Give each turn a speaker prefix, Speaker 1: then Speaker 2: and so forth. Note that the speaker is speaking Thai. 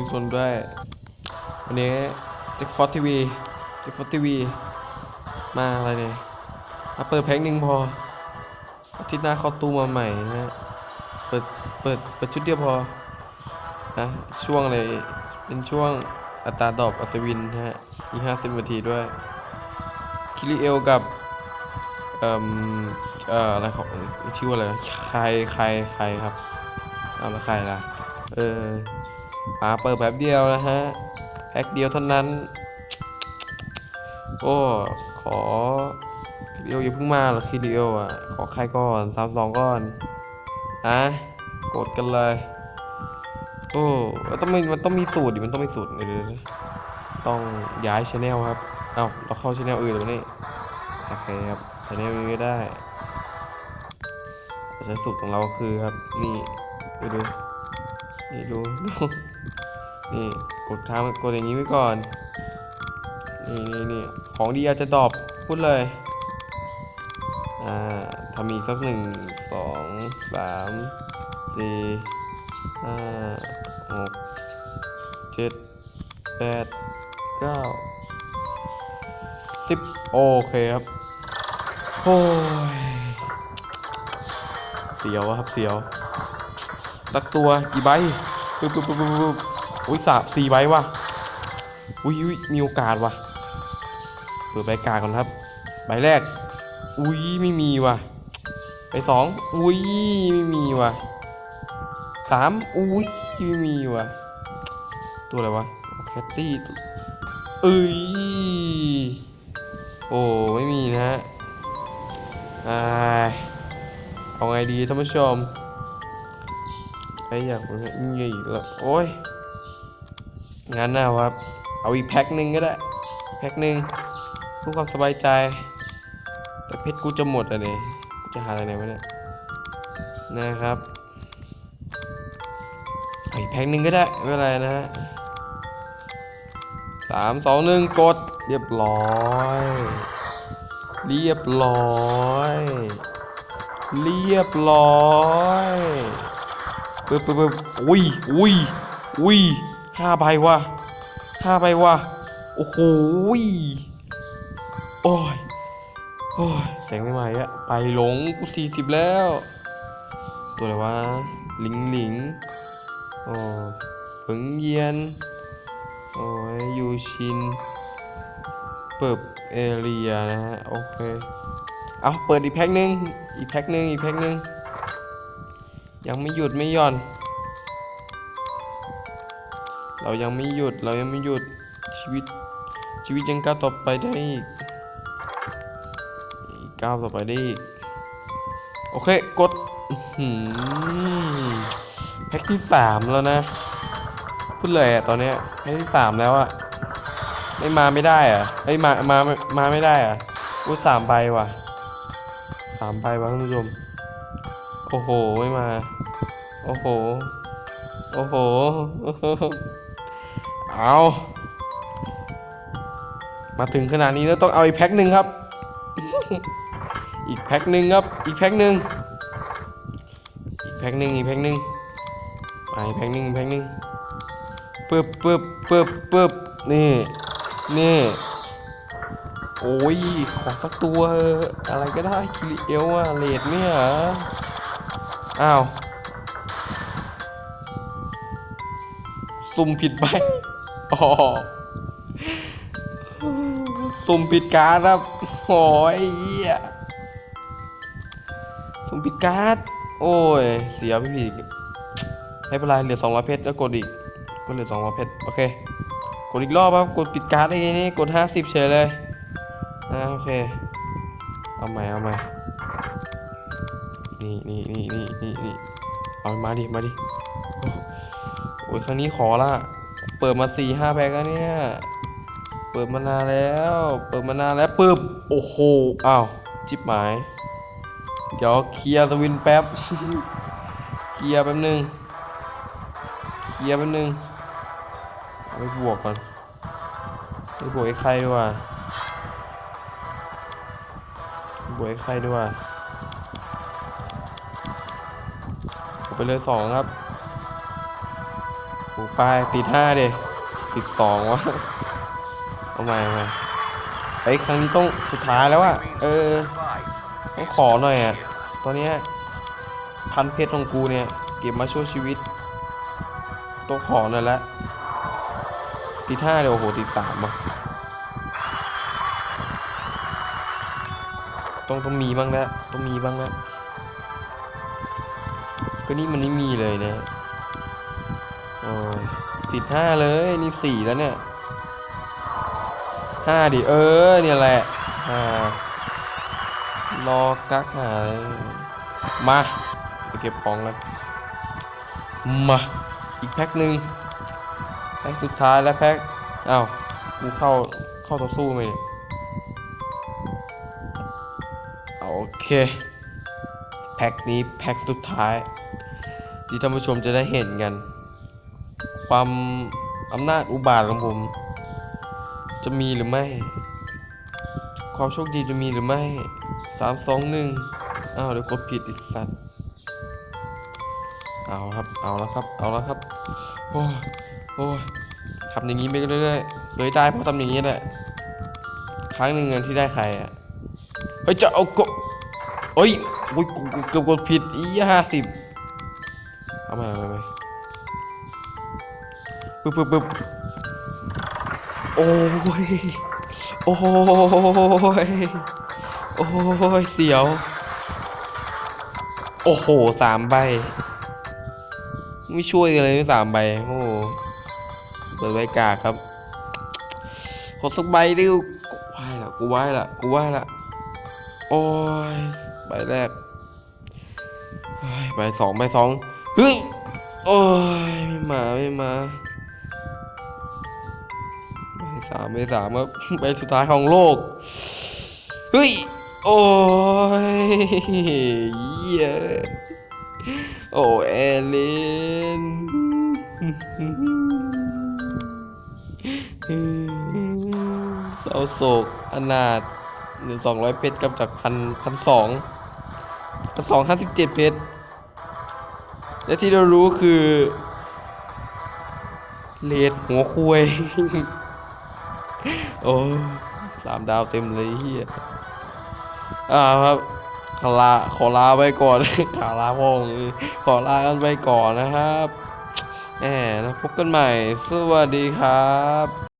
Speaker 1: ทุกคนด้วยวันนี้เจ็กฟอร์ทีวีเจ็กฟอร์ทีวีมาอะไรเนี่ยมาเปิดแพ็คหนึ่งพออาทิตย์หน้าเข้าตู้มาใหม่นะเปิดเปิดเปิดชุดเดียวพอนะช่วงอะไรเป็นช่วงอัตราดอกอัศวินฮะอีกห้าสิบนาทีด้วยคิริเอลกับเอ่อเอ่ออะไรของชื่อว่าอะไรใครใครใครครับ เอาละใครล่ะ เออ มาเปิดแป๊บเดียวนะฮะแพ็คเดียวเท่านั้น โอ้ ขอคิริโอย่าเพิ่งมาหรอกคิริโออะ ขอใครก่อนสามสองก่อนนะกดกันเลย โอ้มันต้องมีมันต้องมีสูตรดิมันต้องมีสูตรเดี๋ยวต้องย้ายชแนลครับ เอาเราเข้าชแนลอื่นแล้วนี่โอเคครับชแนลนี้ไม่ได้ใช้สูตรของเราคือครับ นี่ดูดู นี่ดูดูนี่กดค้างกดอย่างนี้ไว้ก่อน นี่นี่นี่ของดีอาจจะดรอปพูดเลย อ่าทำอีกสักหนึ่งสองสามสี่ห้าหกเจ็ดแปดเก้าสิบโอเคครับ โอ้ย เสียวอะครับเสียว สักตัวกี่ใบปึ๊บปึ๊บปึ๊บปึ๊บปึ๊บอุ้ยสามสี่ใบว่ะอุ้ยอุ้ยมีโอกาสว่ะเปิดใบกาก่อนครับ ใบแรก อุ้ยไม่มีว่ะ ใบสองอุ้ยไม่มีว่ะสามอุ้ยไม่มีว่ะ ตัวอะไรวะแคตตี้เอ้ยโอ้ไม่มีนะฮะอ่าเอาไงดีท่านผู้ชม ไออยากเป็นงี้อีกแล้ว โอ้ยงั้นนะครับ เอาอีกแพ็คหนึ่งก็ได้ แพ็คหนึ่งเพื่อความสบายใจ แต่เพชรกูจะหมดอะเนี่ยกูจะหาอะไรไหนวะเนี่ย นะครับอาอีกแพ็คหนึ่งก็ได้ ไม่เป็นไรนะฮะสามสองหนึ่งกด เรียบร้อย เรียบร้อย เรียบร้อย ปึ๊บปึ๊บปึ๊บอุ้ยอุ้ยอุ้ยห้าใบว่ะห้าใบว่ะโอ้โหโอ้ยโอ้ยแสงไม่มาอีกอะไปหลงกูสี่สิบแล้ว ตัวอะไรวะหลิงหลิงโอ้ผึ่งเยียนโอ้ยยูชินเปิบเอเรียนะฮะ โอเค เอาเปิดอีกแพ็คหนึ่งอีกแพ็คหนึ่งอีกแพ็คหนึ่ง ยังไม่หยุดไม่หย่อน เรายังไม่หยุดเรายังไม่หยุดชีวิตชีวิตยังก้าวต่อไปได้อีกก้าวต่อไปได้อีกโอเคกดแพ็คที่สามแล้วนะพูดเลยอะตอนนี้แพ็คที่สามแล้วอะไม่มาไม่ได้อะเอ้มามามาไม่ได้อะพูดสามใบว่ะสามใบว่ะท่านผู้ชม โอ้โห ไม่มา โอ้โห โอ้โห เอา มาถึงขนาดนี้แล้วต้องเอาอีกแพ็คหนึ่งครับ อีกแพ็คหนึ่งครับ อีกแพ็คหนึ่งอีกแพ็คหนึ่งอีกแพ็คหนึ่งมาอีกแพ็คหนึ่งแพ็คหนึ่งปึ๊บปึ๊บปึ๊บปึ๊บนี่ นี่ โอ้ย ขอสักตัวอะไรก็ได้คิริเอลอะเลดเนี่ย อ้าว สุ่มผิดไปอ๋อสุ่มผิดการ์ดครับโอ้ยเหี้ยสุ่มผิดการ์ด โอ้ย เสียไปผิดไม่เป็นไรเหลือ200เพชรแล้วกดอีก ก็เหลือ200เพชร โอเค กดอีกรอบครับ กดปิดการ์ดไอ้นี่กด50เฉยเลยอ่าโอเค เอาใหม่เอาใหม่ นี่นี่นี่นี่นี่นี่เอามาดิ มาดิ โอ้ยครั้งนี้ขอละ เปิดมาสี่ห้าแพ็กแล้วเนี่ย เปิดมานานแล้ว เปิดมานานแล้วปึ๊บ โอ้โห อ้าว จิบหมาย เดี๋ยวเคลียร์สวินแป๊บ เคลียร์แป๊บนึง เคลียร์แป๊บนึงเอาไปบวกก่อนไปบวกไอ้ใครดีกว่าบวกไอ้ใครดีกว่า ไปเลยสองครับบวกไปติดห้าดิติดสองวะเอาใหม่เอาไอ้ครั้งนี้ต้องสุดท้ายแล้วอะเออต้องขอหน่อยอะตอนนี้พันเพชรของกูเนี่ย เก็บมาช่วยชีวิตต้องขอหน่อยละติดห้าเดี๋ยวโอ้โหติดสามอะต้องต้องมีบ้างแล้วต้องมีบ้างแล้ว ก็นี่มันไม่มีเลยนะโอ้ยติดห้าเลยนี่สี่แล้วเนี่ยห้าดิเออเนี่ยแหละห้ารอกักหายมาไปเก็บของแล้วมาอีกแพ็คหนึ่งแพ็คสุดท้ายแล้วแพ็คอ้าวกูเข้าเข้าต่อสู้ไหมโอเค แพ็คนี้แพ็คสุดท้าย ที่ท่านผู้ชมจะได้เห็นกัน ความอำนาจอุบาทของผม จะมีหรือไม่ ความโชคดีจะมีหรือไม่สามสองหนึ่งอ้าวเดี๋ยวกดผิดอีกสัตว์เอาครับ เอาแล้วครับ เอาแล้วครับ โอ้ยโอ้ยทำอย่างนี้ไปเรื่อยๆ เคยได้เพราะทำอย่างนี้แหละ ครั้งหนึ่งอะที่ได้ใครอะ เฮ้ยจะเอากดเฮ้ยโอ้ยกูกูเกือบกดผิดอีห้าสิบ เอามาเอามาเอามาปึ๊บปึ๊บปึ๊บโอ้ย โอ้ย โอ้ย เสียว โอ้โหสามใบ ไม่ช่วยกันเลยสามใบ โอ้โหเปิดใบกากครับ ขอสักใบดิวกูไหวละกูไหวละกูไหวละโอ้ย ใบแรกใบสองใบสอง เฮ้ยโอ้ยไม่มาไม่มาใบสามใบสามครับใบสุดท้ายของโลก เฮ้ย โอ้ยเหี้ยโอ้แอลินเศร้าโศกอนาถหนึ่งสองร้อยเพชรกับจากพันพันสองพันสองห้าสิบเจ็ดเพชร และที่เรารู้คือเลดหัวคุยโอ้สามดาวเต็มเลยเฮียอ่าครับขอลาขอลาไปก่อนขาลาพ่องขอลากันไปก่อนนะครับแหมแล้วพบกันใหม่ สวัสดีครับ